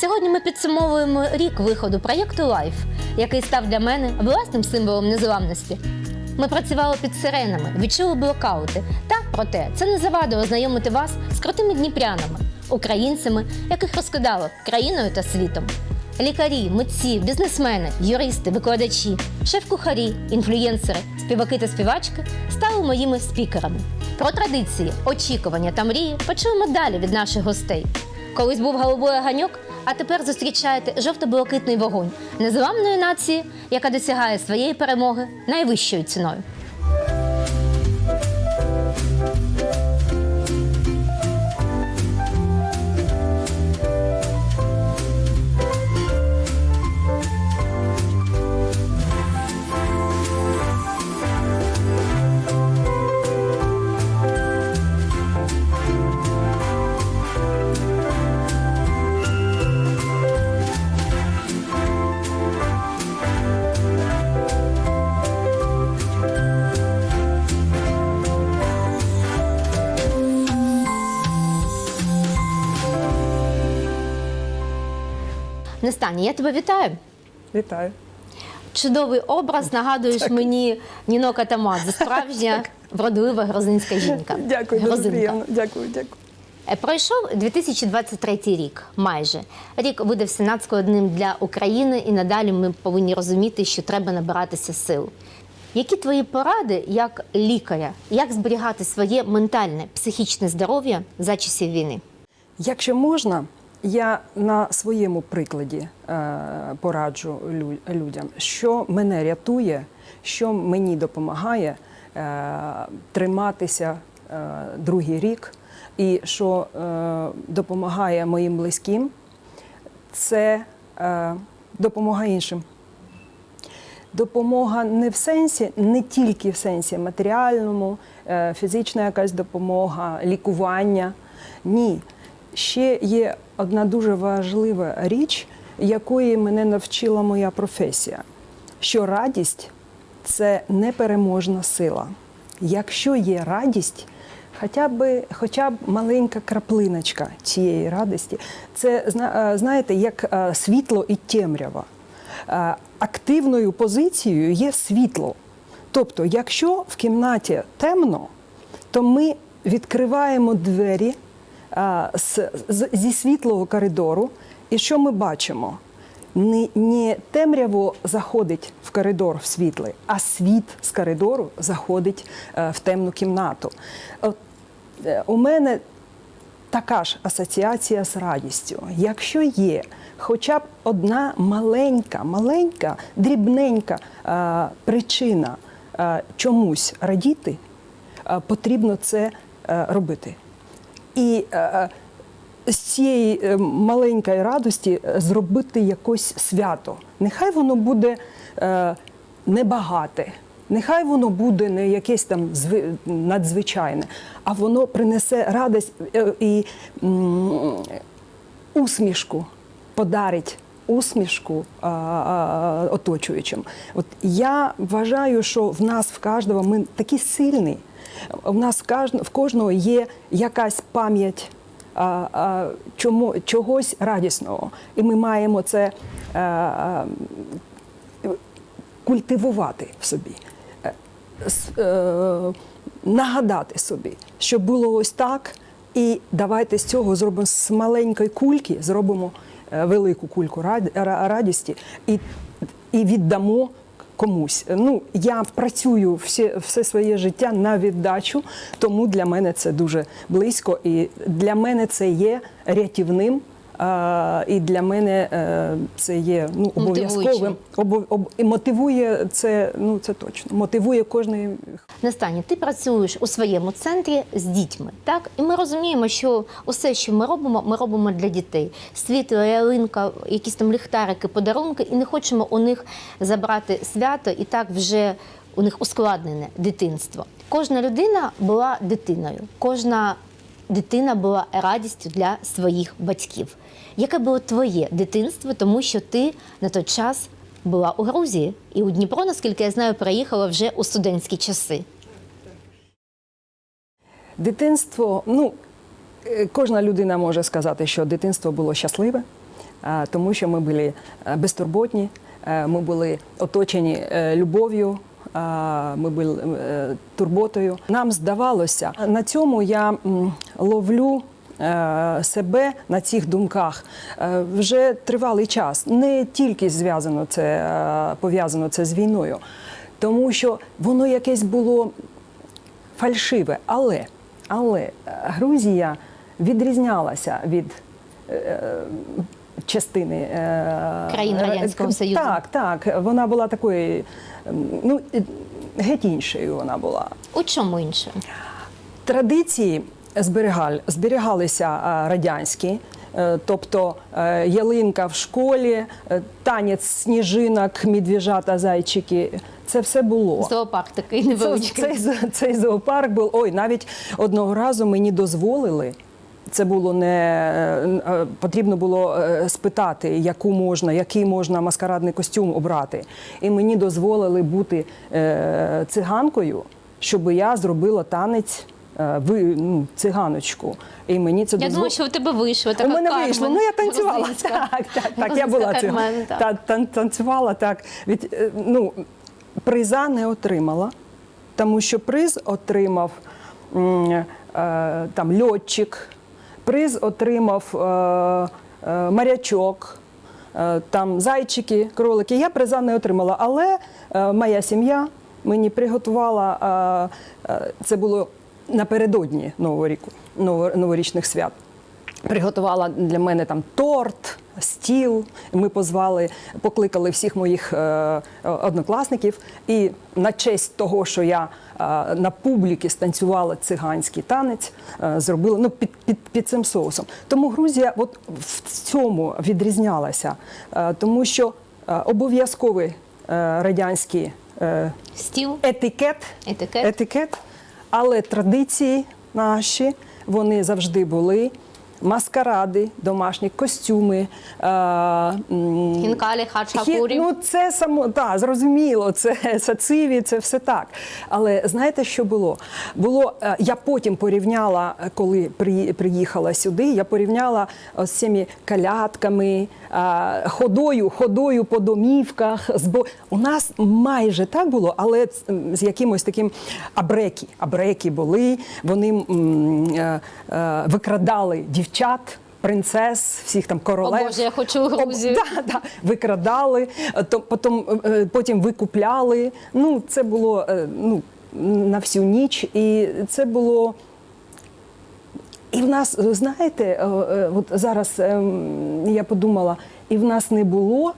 Сьогодні ми підсумовуємо рік виходу проєкту Лайф, який став для мене власним символом незламності. Ми працювали під сиренами, відчули блокаути. Та проте це не завадило знайомити вас з крутими дніпрянами, українцями, яких розкидало країною та світом. Лікарі, митці, бізнесмени, юристи, викладачі, шеф-кухарі, інфлюєнсери, співаки та співачки стали моїми спікерами. Про традиції, очікування та мрії почуємо далі від наших гостей. Колись був голубой ганьок, а тепер зустрічаєте жовто-блакитний вогонь незламної нації, яка досягає своєї перемоги найвищою ціною. Нестані, я тебе вітаю. Вітаю. Чудовий образ, нагадуєш мені Ніно Катамадзе, справжня вродлива грузинська жінка. Дякую, дуже приємно. Дякую, дякую. Е, Пройшов 2023 рік, майже рік видався надскладним для України, і надалі ми повинні розуміти, що треба набиратися сил. Які твої поради як лікаря, як зберігати своє ментальне психічне здоров'я за часів війни? Якщо можна, я на своєму прикладі е, пораджу людям, що мене рятує, що мені допомагає е, триматися е, другий рік, і що допомагає моїм близьким, це допомога іншим. Допомога не в сенсі, не тільки в сенсі матеріальному, фізична якась допомога, лікування. Ні. Ще є одна дуже важлива річ, якої мене навчила моя професія, що радість це непереможна сила. Якщо є радість, хоча б, хоча б маленька краплиночка цієї радості, це е, знаєте, як е, світло і темрява. Е, Активною позицією є світло. Тобто, якщо в кімнаті темно, то ми відкриваємо двері зі світлого коридору, і що ми бачимо? Не, не темряво заходить в коридор в світлий, а світ з коридору заходить е, в темну кімнату. От, е, у мене така ж асоціація з радістю. Якщо є хоча б одна маленька, маленька, дрібненька е, причина е, чомусь радіти, е, потрібно це е, робити. І е, з цієї е, маленької радості е, зробити якось свято. Нехай воно буде е, небагате, нехай воно буде не якесь там зви- надзвичайне, а воно принесе радість е, і усмішку, подарить усмішку оточуючим. От я вважаю, що в нас в кожного ми такі сильні. В нас в кожного, є якась пам'ять чому, чогось радісного. І ми маємо це а, а, культивувати в собі. Е, е, нагадати собі, що було ось так, і давайте з цього зробимо з маленької кульки, зробимо е, велику кульку раді- радісті і, і віддамо комусь. Ну, я працюю всі, все своє життя на віддачу, тому для мене це дуже близько, і для мене це є рятівним. І для мене е, це є ну, обов'язковим. Обов, об, і мотивує це, ну це точно. Мотивує кожний Настані, ти працюєш у своєму центрі з дітьми, так? І ми розуміємо, що усе, що ми робимо, ми робимо для дітей. Світло, ялинка, якісь там ліхтарики, подарунки, і не хочемо у них забрати свято, і так вже у них ускладнене дитинство. Кожна людина була дитиною, кожна дитина була радістю для своїх батьків. Яке було твоє дитинство, тому що ти на той час була у Грузії і у Дніпро, наскільки я знаю, приїхала вже у студентські часи. Дитинство, ну, е, кожна людина може сказати, що дитинство було щасливе, тому що ми були е, безтурботні, е, ми були оточені любов'ю. Ми були турботою. Нам здавалося, на цьому я ловлю себе на цих думках е, вже тривалий час. Не тільки зв'язано це е, пов'язано це з війною, тому що воно якесь було фальшиве. Але, але е, Грузія відрізнялася від е, частини е, Країн е, Радянського е, Союзу. Так, так. Вона була такою, ну е, геть іншою вона була. У чому інше? Традиції зберігалися е, радянські, е, тобто е, ялинка в школі, танець сніжинок, медвіжата, зайчики. Це все було. Зоопарк такий невеличкий. цей, зо- цей зоопарк був. Ой, навіть одного разу мені дозволили. Це було не потрібно було спитати, яку можна, який можна маскарадний костюм обрати. І мені дозволили бути циганкою, щоб я зробила танець ви, ну, циганочку. І мені це Я дозволило. думаю, що у тебе вийшло. Така У мене Кармен вийшло. Ну я танцювала. грузинська. Так, так, так. Я була. Кармен, так. Та, тан- танцювала так. Від, е, ну, приза не отримала, тому що приз отримав м, е, там льотчик, приз отримав е, е, морячок. е, Там зайчики, кролики. Я приза не отримала, але е, моя сім'я мені приготувала. е, е, це було напередодні Нового ріку, новорічних свят приготувала для мене там торт, стіл. Ми позвали, покликали всіх моїх е, однокласників. І на честь того, що я е, на публіки станцювала циганський танець, е, зробила ну, під, під, під цим соусом. Тому Грузія от в цьому відрізнялася, е, тому що е, обов'язковий е, радянський е, Стіл, етикет, етикет. етикет, але традиції наші вони завжди були. Маскаради, домашні костюми, е, Хінкалі, хачапурі. Ну, це само так, зрозуміло, це сациві, це все так. Але знаєте, що було? Було е, я потім порівняла, е, коли при- приїхала сюди, я порівняла з цими калядками, е, ходою, ходою по домівках. У нас майже так було, але з- якимось таким абреки. Абреки були, вони викрадали дівчат. Принцес, всіх там королев. О, Боже, я хочу у Об- Да, да, викрадали, е, то потім, е, потім викупляли. Ну, це було е, ну, на всю ніч, і це було. І в нас, знаєте, от зараз е, я подумала, і в нас не було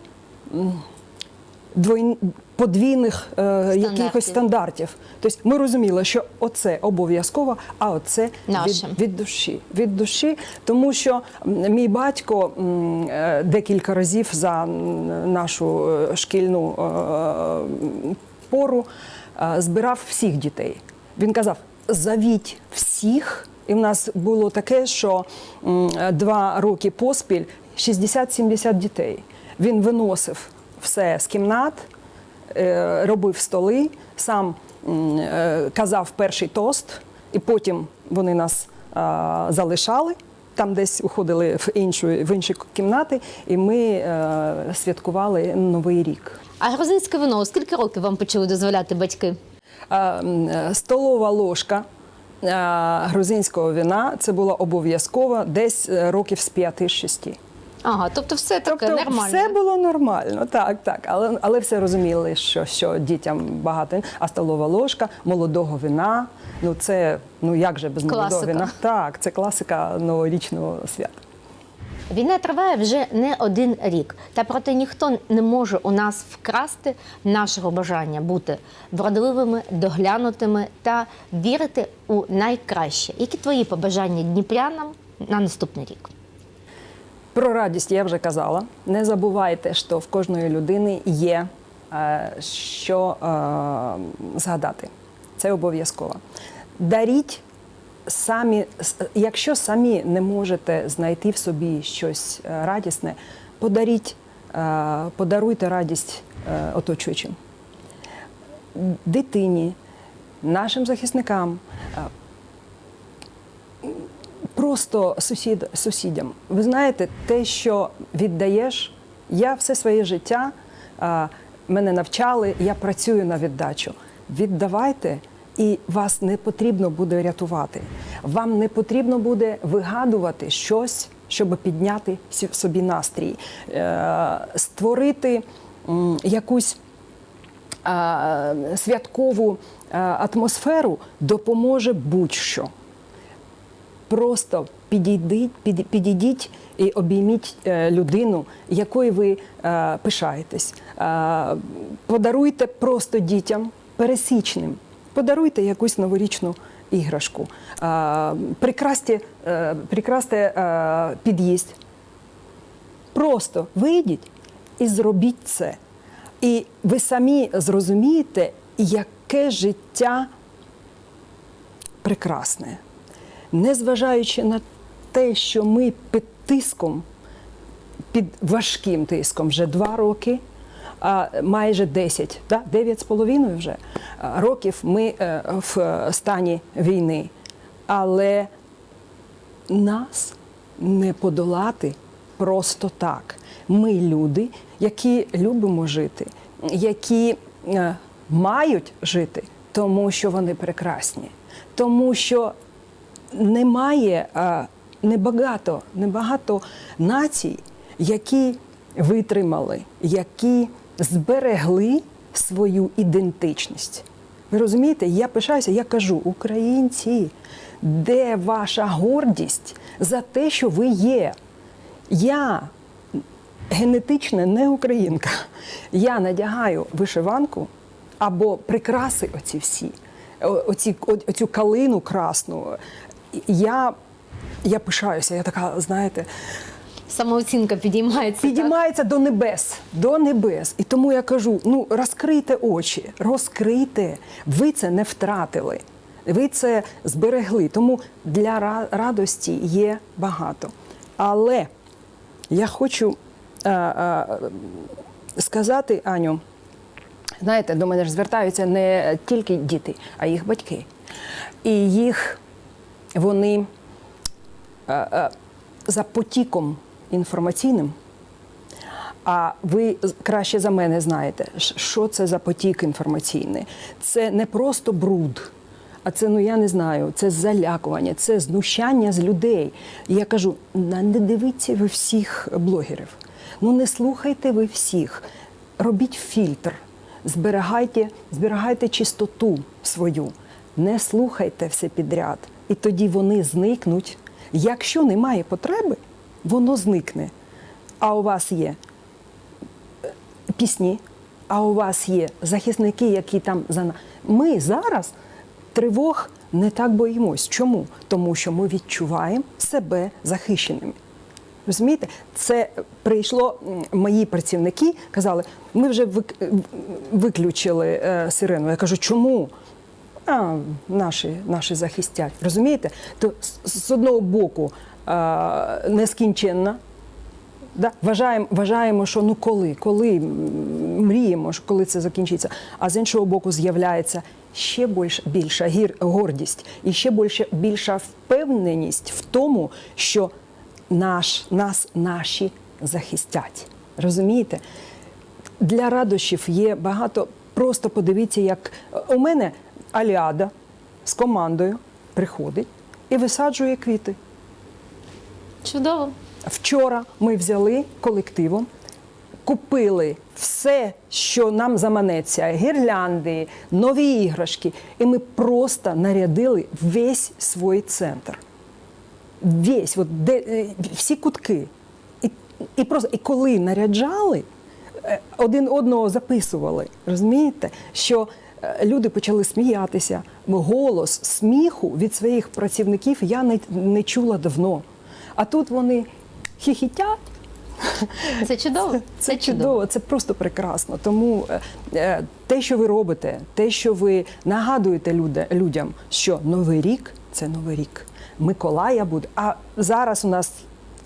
м, двойн... подвійних е, якихось стандартів. Тобто ми розуміли, що оце обов'язково, а оце від, від душі. Від душі, тому що мій батько е, декілька разів за нашу е, шкільну пору збирав всіх дітей. Він казав: завіть всіх. І в нас було таке, що два роки поспіль 60-70 дітей. Він виносив все з кімнат, робив столи, сам е, казав перший тост, і потім вони нас залишали. Там десь уходили в іншу в інші кімнати, і ми е, святкували новий рік. А грузинське вино, скільки років вам почали дозволяти батьки? Е, е, Столова ложка е, грузинського вина це було обов'язково десь е, років з 5-6. Ага, тобто все таке Тобто нормально. все було нормально, так, так. Але, але все розуміли, що, що дітям багато. А столова ложка молодого вина. Ну це ну як же без молодого Класика. вина? Так, це класика новорічного свята. Війна триває вже не один рік, та проте ніхто не може у нас вкрасти нашого бажання бути вродливими, доглянутими та вірити у найкраще. Які твої побажання дніпрянам на наступний рік? Про радість я вже казала. Не забувайте, що в кожної людини є е, що е, згадати. Це обов'язково. Даріть самі, якщо самі не можете знайти в собі щось е, радісне, подаріть, подаруйте радість оточуючим. Дитині, нашим захисникам. Просто сусід, сусідям. Ви знаєте, те, що віддаєш, я все своє життя мене навчали, я працюю на віддачу. Віддавайте, і вас не потрібно буде рятувати. Вам не потрібно буде вигадувати щось, щоб підняти собі настрій, е, створити якусь святкову атмосферу допоможе будь-що. Просто підійдіть, під, підійдіть і обійміть е, людину, якою ви е, пишаєтесь. Е, подаруйте просто дітям пересічним. Подаруйте якусь новорічну іграшку. Прикрасьте, прикрасьте під'їзд. Просто вийдіть і зробіть це. І ви самі зрозумієте, яке життя прекрасне. Незважаючи на те, що ми під тиском, під важким тиском вже два роки, а майже 10, да? 9 з половиною вже років ми е, в стані війни. Але нас не подолати просто так. Ми люди, які любимо жити, які е, мають жити, тому що вони прекрасні, тому що немає небагато, небагато націй, які витримали, які зберегли свою ідентичність. Ви розумієте, я пишаюся, я кажу, українці, де ваша гордість за те, що ви є? Я генетична не українка. Я надягаю вишиванку або прикраси оці всі, оці, оцю калину красну. Я, я пишаюся, я така, знаєте, Самооцінка підіймається. так? підіймається до небес, до небес. І тому я кажу: ну розкрийте очі, розкрийте. Ви це не втратили. Ви це зберегли. Тому для радості є багато. Але я хочу е, е, сказати, Аню, знаєте, до мене ж звертаються не тільки діти, а їх батьки. І їх вони е, е, за потіком інформаційним. А ви краще за мене знаєте, що це за потік інформаційний. Це не просто бруд, а це, ну я не знаю, це залякування, це знущання з людей. І я кажу: не дивіться ви всіх блогерів, ну не слухайте ви всіх, робіть фільтр, зберігайте, зберігайте чистоту свою, не слухайте все підряд, і тоді вони зникнуть. Якщо немає потреби, воно зникне. А у вас є пісні, а у вас є захисники, які там за на- Ми зараз тривог не так боїмось. Чому? Тому що ми відчуваємо себе захищеними. Розумієте, це прийшло мої працівники, казали, ми вже е, виключили е, сирену. Я кажу, чому? А, наші, наші захистять. Розумієте? То з, одного боку е, нескінченна Да? Вважаємо, вважаємо, що ну коли, коли мріємо, що коли це закінчиться. А з іншого боку, з'являється ще більш, більша гір, гордість і ще більше, більша впевненість в тому, що наш, нас наші захистять. Розумієте? Для радощів є багато. Просто подивіться, як у мене Аліада з командою приходить і висаджує квіти. Чудово. Вчора ми взяли колективом, купили все, що нам заманеться: гірлянди, нові іграшки, і ми просто нарядили весь свій центр. Весь, от де, е, всі кутки. І, і, просто, і коли наряджали, е, один одного записували. Розумієте, що люди почали сміятися. Голос сміху від своїх працівників я не, не чула давно. А тут вони хіхітять. Це чудово. Це чудово, це просто прекрасно. Тому е, е, те, що ви робите, те, що ви нагадуєте люди, людям, що Новий рік це Новий рік. Миколая буде. А зараз у нас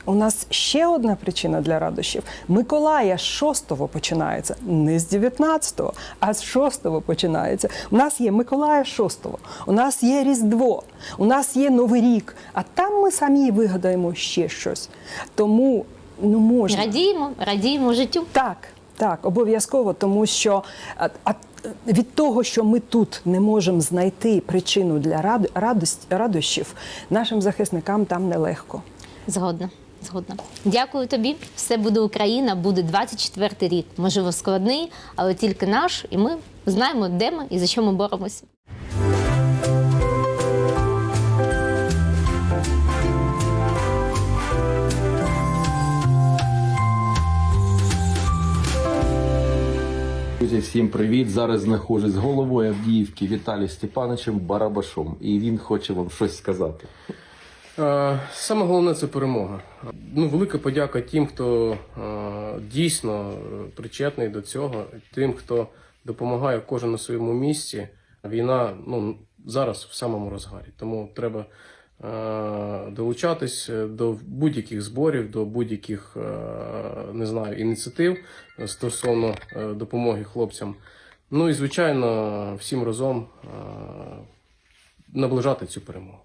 У нас ще одна причина для радощів. Миколая з 6-го починається, не з 19-го, а з 6-го починається. У нас є Миколая з 6-го, у нас є Різдво, у нас є Новий рік, а там ми самі вигадаємо ще щось. Тому ну можна. Радіємо, радіємо життю. Так, так, обов'язково, тому що а, від того, що ми тут не можемо знайти причину для рад, радость, радощів, нашим захисникам там нелегко. Згодна. Згодна. Дякую тобі. Все буде Україна, буде 24-й рік. Можливо, складний, але тільки наш, і ми знаємо, де ми і за що ми боремося. Друзі, всім привіт! Зараз знаходжусь з головою Авдіївки Віталієм Степановичем Барабашом, і він хоче вам щось сказати. Е, Саме головне це перемога. Ну, велика подяка тим, хто е, дійсно е, причетний до цього, тим, хто допомагає кожен на своєму місці. Війна ну, зараз в самому розгарі. Тому треба долучатись до будь-яких зборів, до будь-яких не знаю, ініціатив стосовно допомоги хлопцям. Ну і звичайно, всім разом наближати цю перемогу.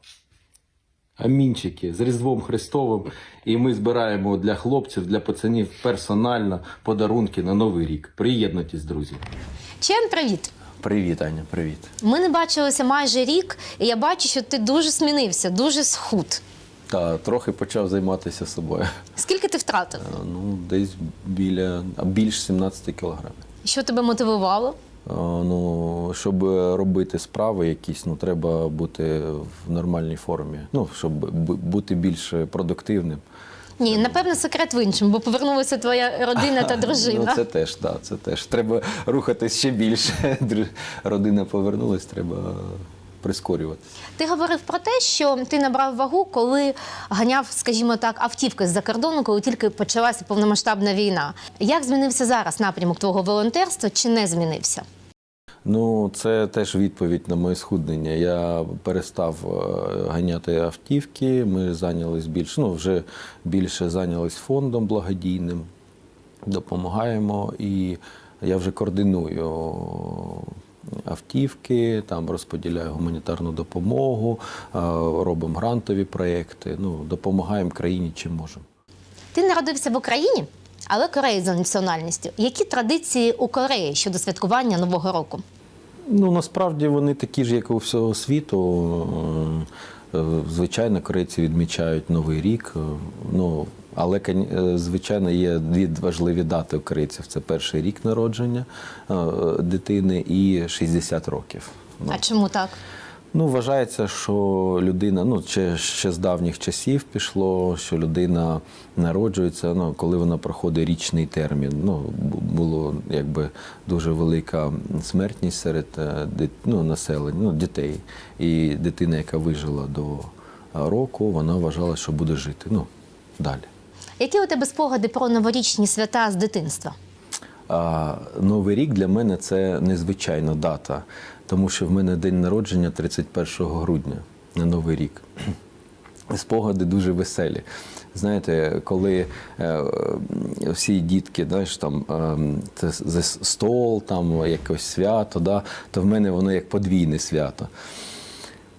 Амінчики з Різдвом Христовим. І ми збираємо для хлопців, для пацанів персонально подарунки на Новий рік. Приєднуйтесь, друзі. Чен, привіт! Привіт, Аня, привіт. Ми не бачилися майже рік, і я бачу, що ти дуже змінився, дуже схуд. Та трохи почав займатися собою. Скільки ти втратив? Е, Ну, десь біля більш 17 кілограмів. Що тебе мотивувало? Е, Ну, щоб робити справи якісь, ну треба бути в нормальній формі. Ну, щоб бути більш продуктивним. Ні, напевно, секрет в іншому, бо повернулася твоя родина та дружина. Ну, це теж, да, це теж. Треба рухатись ще більше. Родина повернулась, треба прискорюватися. Ти говорив про те, що ти набрав вагу, коли ганяв, скажімо так, автівки з-за кордону, коли тільки почалася повномасштабна війна. Як змінився зараз напрямок твого волонтерства чи не змінився? Ну, це теж відповідь на моє схуднення. Я перестав е, ганяти автівки. Ми зайнялись більше, ну вже більше зайнялись фондом благодійним, допомагаємо і я вже координую автівки, там розподіляю гуманітарну допомогу, е, робимо грантові проєкти. Ну, допомагаємо країні чим можемо. Ти народився в Україні, але кореєць за національністю. Які традиції у Кореї щодо святкування Нового року? Ну насправді вони такі ж, як і у всього світу. Е, е, Звичайно, корейці відмічають Новий рік. Ну але е, звичайно є дві важливі дати у корейців: це перший рік народження е, дитини і 60 років. Ну, А чому так? Ну, вважається, що людина, ну ще, ще з давніх часів пішло, що людина народжується, ну, коли вона проходить річний термін. Ну, було якби дуже велика смертність серед е, ну, населення, ну, дітей. І дитина, яка вижила до року, вона вважала, що буде жити. Ну, далі. Які у тебе спогади про новорічні свята з дитинства? Новий рік для мене це незвичайна дата, тому що в мене день народження 31 грудня на Новий рік. Спогади дуже веселі. Знаєте, коли е, всі дітки, знаєш, там е, це стол, там якось свято, да, то в мене воно як подвійне свято.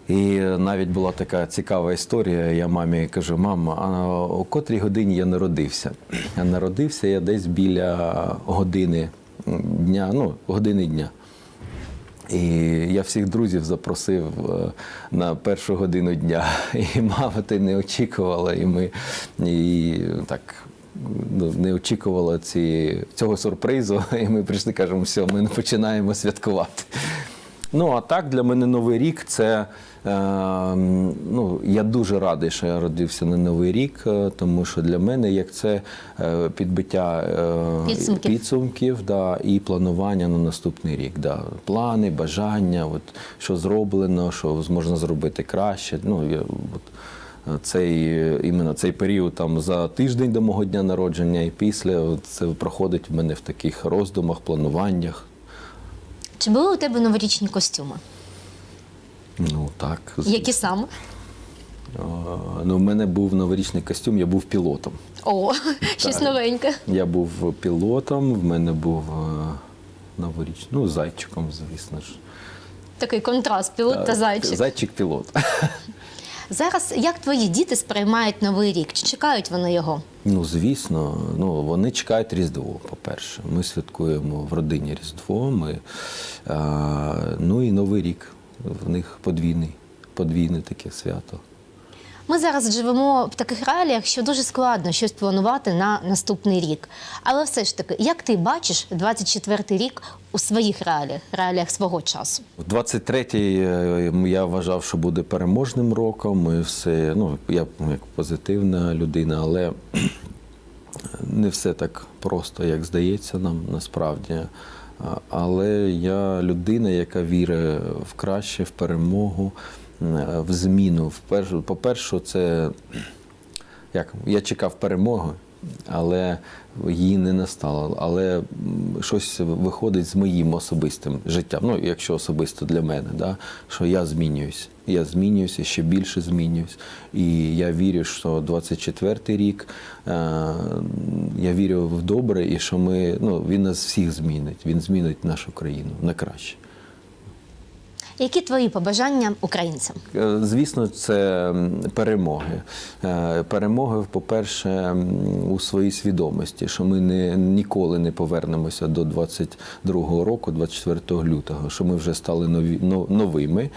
І навіть була така цікава історія. Я мамі кажу: мама, а о котрій годині я народився? А народився я десь біля години дня, ну, години дня. І я всіх друзів запросив е, на першу годину дня. І мама ти не очікувала, і ми і так. ну, Не очікувала ці, цього сюрпризу, і ми прийшли, кажемо, все, ми починаємо святкувати. Ну, а так для мене Новий рік це. Е, ну, я дуже радий, що я родився на Новий рік, е, тому що для мене як це е, підбиття е, Підсумків. підсумків да, і планування на наступний рік. Да. Плани, бажання, от, що зроблено, що можна зробити краще. Ну, я, от, цей, іменно цей період там, за тиждень до мого дня народження і після це проходить в мене в таких роздумах, плануваннях. Чи були у тебе новорічні костюми? Ну так. Які саме? Ну, в мене був новорічний костюм, я був пілотом. О, щось новеньке. Я був пілотом, в мене був е, новорічний, ну, зайчиком, звісно ж. Такий контраст, пілот та зайчик. Зайчик-пілот. Зараз як твої діти сприймають новий рік? Чи чекають вони його? Ну, звісно, ну, вони чекають Різдво, по-перше. Ми святкуємо в родині Різдво, ми, а, ну і Новий рік. В них подвійний, подвійне таке свято. Ми зараз живемо в таких реаліях, що дуже складно щось планувати на наступний рік. Але все ж таки, як ти бачиш 24-й рік у своїх реаліях, реаліях свого часу? 23-й е, я вважав, що буде переможним роком. Ми все, ну, я як позитивна людина, але не все так просто, як здається нам насправді. Але я людина, яка вірить в краще, в перемогу, в зміну. По-перше, це як я чекав перемоги, але її не настало. Але щось виходить з моїм особистим життям. Ну, якщо особисто для мене, да, що я змінююсь. Я змінююся, ще більше змінююсь. І я вірю, що 24-й рік е, я вірю в добре, і що ми ну, він нас всіх змінить. Він змінить нашу країну на краще. Які твої побажання українцям? Е, Звісно, це перемоги. Е, Перемоги, по-перше, у своїй свідомості, що ми не, ніколи не повернемося до 22-го року, 24 лютого, що ми вже стали нові, но- новими.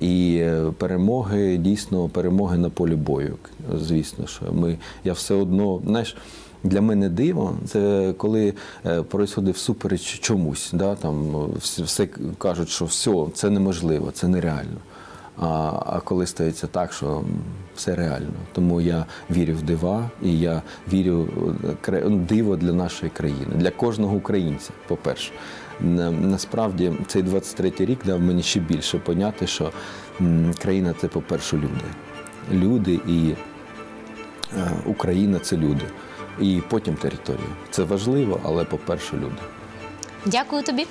І е, перемоги, дійсно, перемоги на полі бою. Звісно, що ми, я все одно, знаєш, для мене диво, це коли е, всупереч чомусь. Да, там, ну, все кажуть, що все, це неможливо, це нереально. А, а коли стається так, що все реально. Тому я вірю в дива і я вірю в кра- ну, диво для нашої країни, для кожного українця, по-перше. Насправді цей 23-й рік дав мені ще більше поняти, що країна це, по-перше, люди. Люди і е, Україна це люди і потім територію. Це важливо, але по перше, люди. Дякую тобі.